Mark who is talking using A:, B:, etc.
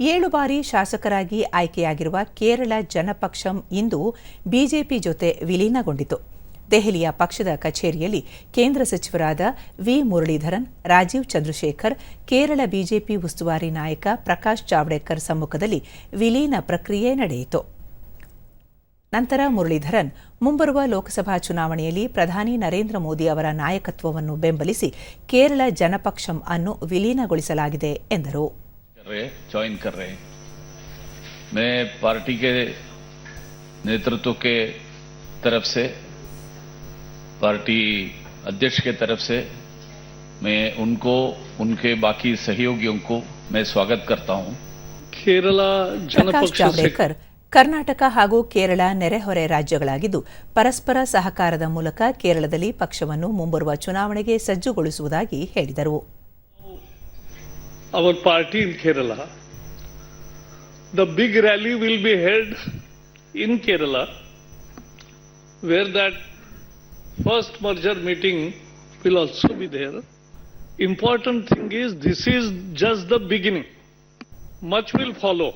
A: ಏಳು ಬಾರಿ ಶಾಸಕರಾಗಿ ಆಯ್ಕೆಯಾಗಿರುವ ಕೇರಳ ಜನಪಕ್ಷಂ ಇಂದು ಬಿಜೆಪಿ ಜೊತೆ ವಿಲೀನಗೊಂಡಿತು. ದೆಹಲಿಯ ಪಕ್ಷದ ಕಚೇರಿಯಲ್ಲಿ ಕೇಂದ್ರ ಸಚಿವರಾದ ವಿ ಮುರಳೀಧರನ್, ರಾಜೀವ್ ಚಂದ್ರಶೇಖರ್, ಕೇರಳ ಬಿಜೆಪಿ ಉಸ್ತುವಾರಿ ನಾಯಕ ಪ್ರಕಾಶ್ ಜಾವಡೇಕರ್ ಸಮ್ಮುಖದಲ್ಲಿ ವಿಲೀನ ಪ್ರಕ್ರಿಯೆ ನಡೆಯಿತು. ನಂತರ ಮುರಳೀಧರನ್ ಮುಂಬರುವ ಲೋಕಸಭಾ ಚುನಾವಣೆಯಲ್ಲಿ ಪ್ರಧಾನಿ ನರೇಂದ್ರ ಮೋದಿ ಅವರ ನಾಯಕತ್ವವನ್ನು ಬೆಂಬಲಿಸಿ ಕೇರಳ ಜನಪಕ್ಷಂ ಅನ್ನು ವಿಲೀನಗೊಳಿಸಲಾಗಿದೆ ಎಂದರು.
B: रहे ज्वाइन कर रहे हैं मैं पार्टी के नेतृत्व के तरफ से पार्टी अध्यक्ष के तरफ से मैं उनको उनके बाकी सहयोगियों को मैं स्वागत करता हूं
C: ಕೇರಳ
A: ಪ್ರಕಾಶ್
C: ಜನಪಕ್ಷ ಸೆ-
A: ಜಾವಡೇಕರ್ ಕರ್ನಾಟಕ ಹಾಗೂ ಕೇರಳ ನೆರೆಹೊರೆ ರಾಜ್ಯಗಳಾಗಿದ್ದು ಪರಸ್ಪರ ಸಹಕಾರದ ಮೂಲಕ ಕೇರಳದಲ್ಲಿ ಪಕ್ಷವನ್ನು ಮುಂಬರುವ ಚುನಾವಣೆಗೆ ಸಜ್ಜುಗೊಳಿಸುವುದಾಗಿ ಹೇಳಿದರು
C: Our party in Kerala. The big rally will be held in Kerala, where that first merger meeting will also be there. Important thing is this is just the beginning. Much will follow.